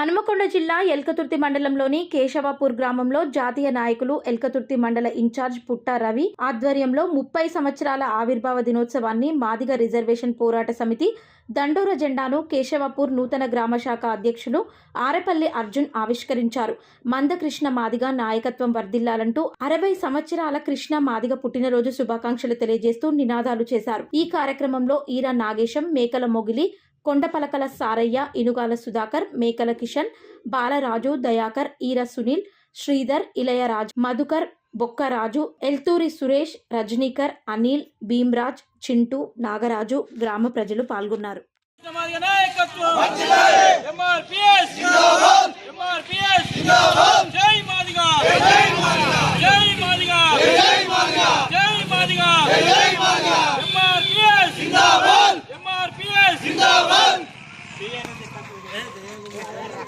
హనుమకొండ జిల్లా ఎల్కతుర్తి మండలంలోని కేశవాపూర్ గ్రామంలో జాతీయ నాయకులు ఎల్కతుర్తి మండల ఇన్ఛార్జ్ పుట్టా రవి ఆధ్వర్యంలో ముప్పై సంవత్సరాల ఆవిర్భావ దినోత్సవాన్ని మాదిగ రిజర్వేషన్ పోరాట సమితి దండోర జెండాను కేశవాపూర్ నూతన గ్రామ శాఖ అధ్యక్షులు ఆరెపల్లి అర్జున్ ఆవిష్కరించారు. మందకృష్ణ మాదిగ నాయకత్వం వర్ధిల్లాలంటూ అరవై సంవత్సరాల కృష్ణ మాదిగ పుట్టినరోజు శుభాకాంక్షలు తెలియజేస్తూ నినాదాలు చేశారు. ఈ కార్యక్రమంలో ఈరా నాగేశం మేకల మొగిలి కొండపలకల సారయ్య ఇనుగాల సుధాకర్ మేకల కిషన్ బాలరాజు దయాకర్ ఈర సునీల్ శ్రీధర్ ఇలయరాజ్ మధుకర్ బొక్కరాజు ఎల్తూరి సురేష్ రజనీకర్ అనిల్ భీమ్రాజ్ చింటూ నాగరాజు గ్రామ ప్రజలు పాల్గొన్నారు.